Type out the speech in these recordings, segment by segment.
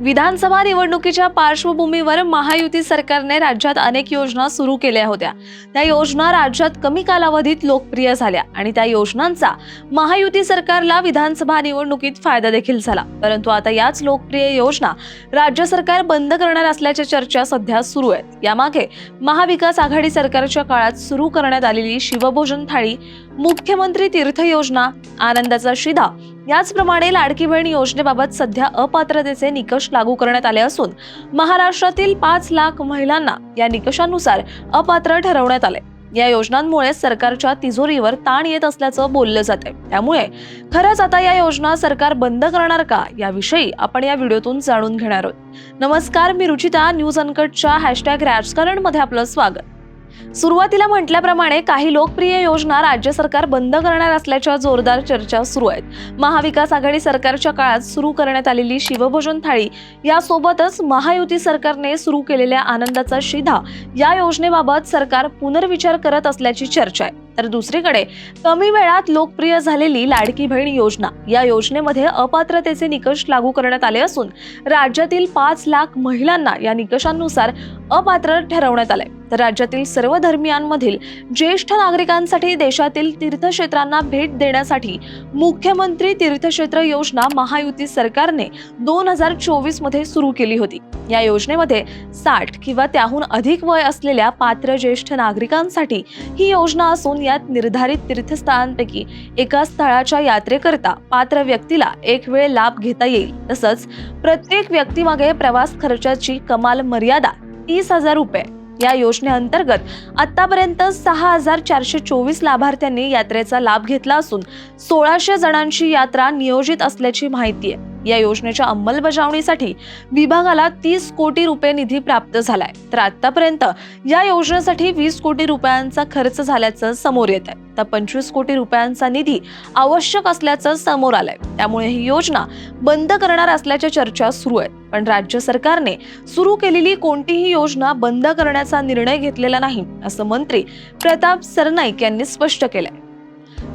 विधानसभा निवडणुकीच्या पार्श्वभूमीवर महायुती सरकारने राज्यात अनेक योजना सुरू केल्या होत्या. त्या योजना राज्यात कमी कालावधीत लोकप्रिय झाल्या आणि त्या योजनांचा महायुती सरकारला विधानसभा निवडणुकीत फायदा देखील झाला. परंतु आता याच लोकप्रिय योजना राज्य सरकार बंद करणार असल्याच्या चर्चा सध्या सुरू आहेत. यामागे महाविकास आघाडी सरकारच्या काळात सुरू करण्यात आलेली शिवभोजन थाळी मुख्यमंत्री तीर्थ योजना आनंदाचा शिधा याचप्रमाणे लाडकी बहीण योजनेबाबत सध्या अपात्रतेचे निकष लागू करण्यात आले असून महाराष्ट्रातील पाच लाख महिलांना या निकषानुसार अपात्र ठरवण्यात आले. या योजनांमुळे सरकारच्या तिजोरीवर ताण येत असल्याचं बोललं जाते त्यामुळे खरंच आता या योजना सरकार बंद करणार का याविषयी आपण या व्हिडिओतून जाणून घेणार आहोत. नमस्कार मी रुचिता न्यूज अनकटच्या हॅशटॅग राजकारणमध्ये आपलं स्वागत. सुरुवातीला म्हटल्याप्रमाणे काही लोकप्रिय योजना राज्य सरकार बंद करणार असल्याच्या जोरदार चर्चा सुरू आहेत. महाविकास आघाडी सरकारच्या काळात सुरू करण्यात आलेली शिवभोजन थाळी यासोबतच महायुती सरकारने सुरू केलेल्या आनंदाचा शिधा या योजनेबाबत सरकार पुनर्विचार करत असल्याची चर्चा आहे. तर दुसरीकडे कमी वेळात लोकप्रिय झालेली लाडकी बहीण योजना या योजनेमध्ये अपात्रतेचे निकष लागू करण्यात आले असून राज्यातील पाच लाख महिलांना या निकषांनुसार अपात्र ठरवण्यात आले तर राज्यातील सर्व धर्मियांमधील ज्येष्ठ नागरिकांसाठी देशातील तीर्थक्षेत्रांना भेट देण्यासाठी मुख्यमंत्री तीर्थक्षेत्र योजना महायुती सरकारने दोन हजार चोवीसमध्ये सुरू केली होती. या योजनेमध्ये साठ किंवा त्याहून अधिक वय असलेल्या पात्र ज्येष्ठ नागरिकांसाठी ही योजना असून यात निर्धारित तीर्थस्थळांपैकी एका स्थळाच्या यात्रेकरता पात्र व्यक्तीला एक वेळ लाभ घेता येईल. तसंच प्रत्येक व्यक्तीमागे प्रवास खर्चाची कमाल मर्यादा तीस हजार रुपये या योजनेअंतर्गत आतापर्यंत सहा हजार चारशे चोवीस लाभार्थ्यांनी यात्रेचा लाभ घेतला असून सोळाशे जणांची यात्रा नियोजित असल्याची माहिती आहे. या योजनेच्या अंमलबजावणीसाठी विभागाला तीस कोटी रुपये निधी प्राप्त झालाय. तर आतापर्यंत या योजनेसाठी वीस कोटी रुपयांचा खर्च झाल्याचं समोर येत आहे तर पंचवीस कोटी रुपयांचा निधी आवश्यक असल्याचं समोर आलंय. त्यामुळे ही योजना बंद करणार असल्याच्या चर्चा सुरू आहेत. पण राज्य सरकारने सुरू केलेली कोणतीही योजना बंद करण्याचा निर्णय घेतलेला नाही असं मंत्री प्रताप सरनाईक यांनी स्पष्ट केलंय.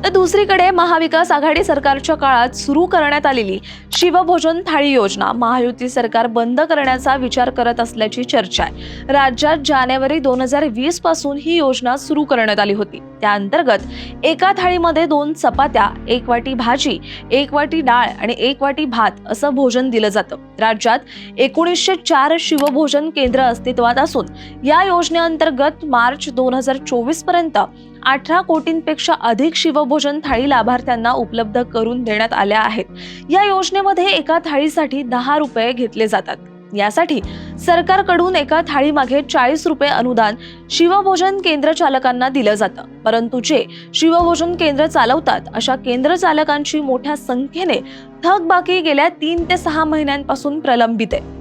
तर दुसरीकडे महाविकास आघाडी सरकारच्या काळात सुरू करण्यात आलेली शिवभोजन थाळी योजना महायुती सरकार बंद करण्याचा विचार करत असल्याची चर्चा आहे. राज्यात जानेवारी दोन हजार वीसपासून ही योजना सुरू करण्यात आली होती. त्या अंतर्गत एका थाळीमध्ये दोन चपात्या एक वाटी भाजी एक वाटी डाळ आणि एक वाटी भात असं भोजन दिलं जातं. राज्यात एकोणीसशे चार शिवभोजन केंद्र अस्तित्वात असून या योजनेअंतर्गत मार्च दोन हजार चोवीसपर्यंत अठरा कोटींपेक्षा अधिक शिवभोजन थाळी लाभार्थ्यांना उपलब्ध करून देण्यात आल्या आहेत. या योजनेमध्ये एका थाळीसाठी दहा रुपये घेतले जातात. यासाठी सरकारकडून एका थाळीमागे चाळीस रुपये अनुदान शिवभोजन केंद्र चालकांना दिलं जातं. परंतु जे शिवभोजन केंद्र चालवतात अशा केंद्र चालकांची मोठ्या संख्येने थकबाकी गेल्या तीन ते सहा महिन्यांपासून प्रलंबित आहे.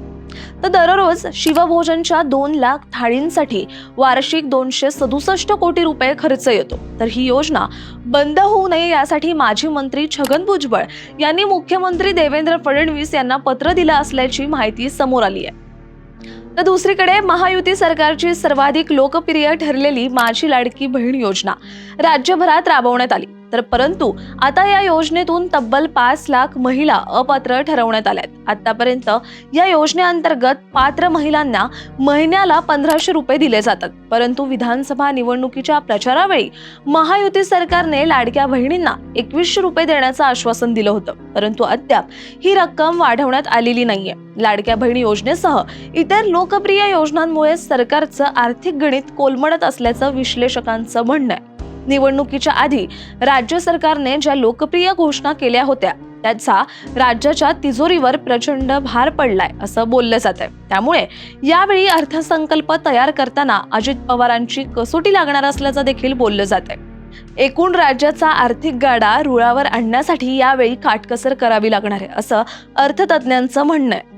तर दररोज शिवभोजनच्या दोन लाख थाळींसाठी वार्षिक दोनशे सदुसष्ट कोटी रुपये खर्च येतो. तर ही योजना बंद होऊ नये यासाठी माजी मंत्री छगन भुजबळ यांनी मुख्यमंत्री देवेंद्र फडणवीस यांना पत्र दिलं असल्याची माहिती समोर आली आहे. तर दुसरीकडे महायुती सरकारची सर्वाधिक लोकप्रिय ठरलेली माझी लाडकी बहीण योजना राज्यभरात राबवण्यात आली. तर परंतु आता या योजनेतून तब्बल पाच लाख महिला अपात्र ठरवण्यात आल्यात. आतापर्यंत या योजनेअंतर्गत पात्र महिलांना महिन्याला पंधराशे रुपये दिले जातात. परंतु विधानसभा निवडणुकीच्या प्रचारावेळी महायुती सरकारने लाडक्या बहिणींना एकवीसशे रुपये देण्याचं आश्वासन दिलं होतं. परंतु अद्याप ही रक्कम वाढवण्यात आलेली नाहीये. लाडक्या बहिणी योजनेसह इतर लोकप्रिय योजनांमुळे सरकारचं आर्थिक गणित कोलमडत असल्याचं विश्लेषकांचं म्हणणं आहे. निवडणुकीच्या आधी राज्य सरकारने ज्या लोकप्रिय घोषणा केल्या होत्या त्याचा राज्याच्या तिजोरीवर प्रचंड भार पडलाय असं बोललं जात आहे त्यामुळे यावेळी अर्थसंकल्प तयार करताना अजित पवारांची कसोटी लागणार असल्याचं देखील बोललं जात आहे एकूण राज्याचा आर्थिक गाडा रुळावर आणण्यासाठी यावेळी काटकसर करावी लागणार आहे असं अर्थतज्ज्ञांचं म्हणणं आहे.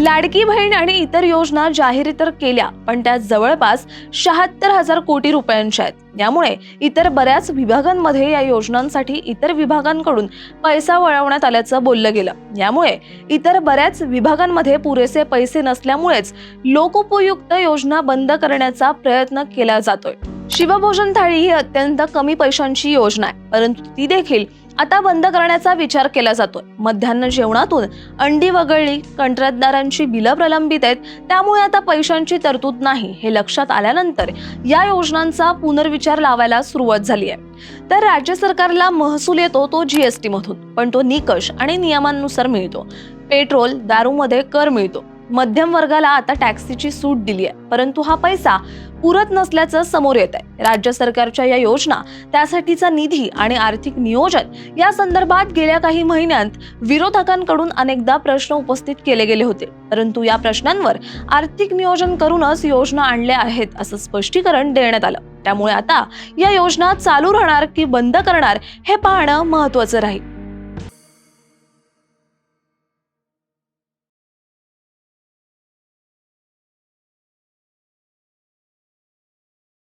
लाडकी बहीण आणि इतर योजना जाहीर तर केल्या पण त्या जवळपास शहात्तर हजार कोटी रुपयांच्या आहेत. यामुळे इतर बऱ्याच विभागांमध्ये या योजनांसाठी इतर विभागांकडून पैसा वळवण्यात आल्याचं बोललं गेलं. यामुळे इतर बऱ्याच विभागांमध्ये पुरेसे पैसे नसल्यामुळेच लोकोपयुक्त योजना बंद करण्याचा प्रयत्न केला जातोय. शिवभोजन थाळी ही अत्यंत कमी पैशांची योजना आहे परंतु ती देखील आता बंद करण्याचा विचार केला जातोय. मध्यान्ह जेवणातून अंडी वगळली कंत्राटदारांची बिलं प्रलंबित आहेत त्यामुळे आता पैशांची तरतूद नाही हे लक्षात आल्यानंतर या योजनांचा पुनर्विचार लावायला सुरुवात झाली आहे. तर राज्य सरकारला महसूल येतो तो जीएसटी मधून पण तो निकष आणि नियमांनुसार मिळतो. पेट्रोल दारूमध्ये कर मिळतो. मध्यम वर्गाला आता टॅक्सीची सूट दिली आहे. परंतु हा पैसा पुरत नसल्याचं समोर येत आहे राज्य सरकारच्या या योजना त्यासाठीचा निधी आणि आर्थिक नियोजन या संदर्भात गेल्या काही महिन्यांत विरोधकांकडून अनेकदा प्रश्न उपस्थित केले गेले होते. परंतु या प्रश्नांवर आर्थिक नियोजन करूनच योजना आणल्या आहेत असं स्पष्टीकरण देण्यात आलं. त्यामुळे आता या योजना चालू राहणार की बंद करणार हे पाहणं महत्वाचं राहील.